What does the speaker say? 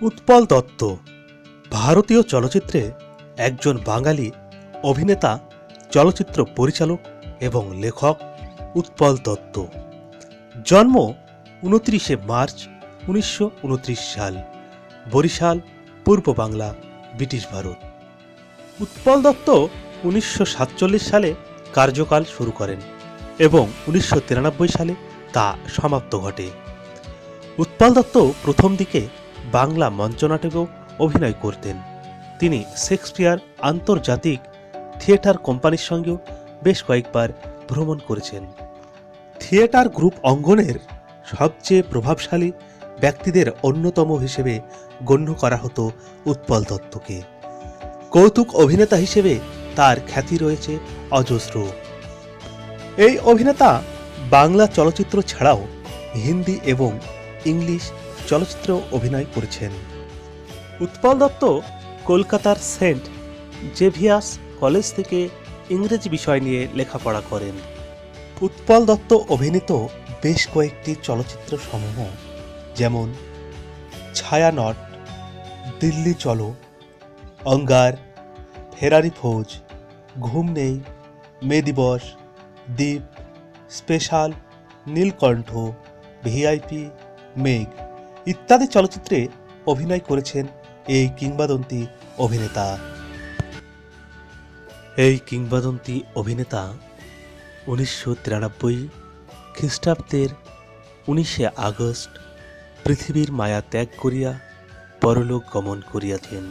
উৎপল দত্ত। ভারতীয় চলচ্চিত্রে একজন বাঙালি অভিনেতা, চলচ্চিত্র পরিচালক এবং লেখক উৎপল দত্ত। জন্ম উনত্রিশে মার্চ উনিশশো উনত্রিশ সাল, বরিশাল, পূর্ব বাংলা, ব্রিটিশ ভারত। উৎপল দত্ত উনিশশো সাতচল্লিশ সালে কার্যকাল শুরু করেন এবং উনিশশো তিরানব্বই সালে তা সমাপ্ত ঘটে। উৎপল দত্ত প্রথম দিকে বাংলা মঞ্চনাটকেও অভিনয় করতেন। তিনি শেক্সপিয়ার আন্তর্জাতিক থিয়েটার কোম্পানির সঙ্গেও বেশ কয়েকবার ভ্রমণ করেছেন। থিয়েটার গ্রুপ অঙ্গনের সবচেয়ে প্রভাবশালী ব্যক্তিদের অন্যতম হিসেবে গণ্য করা হতো উৎপল দত্তকে। কৌতুক অভিনেতা হিসেবে তার খ্যাতি রয়েছে অজস্র। এই অভিনেতা বাংলা চলচ্চিত্র ছাড়াও হিন্দি এবং ইংলিশ চলচ্চিত্র অভিনয় করেছেন। উৎপল দত্ত, কলকাতার সেন্ট জেভিয়াস কলেজ থেকে ইংরেজি বিষয় নিয়ে লেখাপড়া করেন। উৎপল দত্ত অভিনীত বেশ কয়েকটি চলচ্চিত্র সমূহ যেমন ছায়ানট দিল্লি চলো, অঙ্গার, ফেরারি ফৌজ, ঘুম নেই, মে দিবস, দ্বীপ, স্পেশাল, নীলকণ্ঠ, ভিআইপি, মেঘ। ইত্যাদি চলচ্চিত্রে অভিনয় করেছেন এই কিংবদন্তি অভিনেতা। এই কিংবদন্তি অভিনেতা উনিশশো তিরানব্বই খ্রিস্টাব্দের উনিশে আগস্ট পৃথিবীর মায়া ত্যাগ করিয়া পরলোক গমন করিয়াছেন।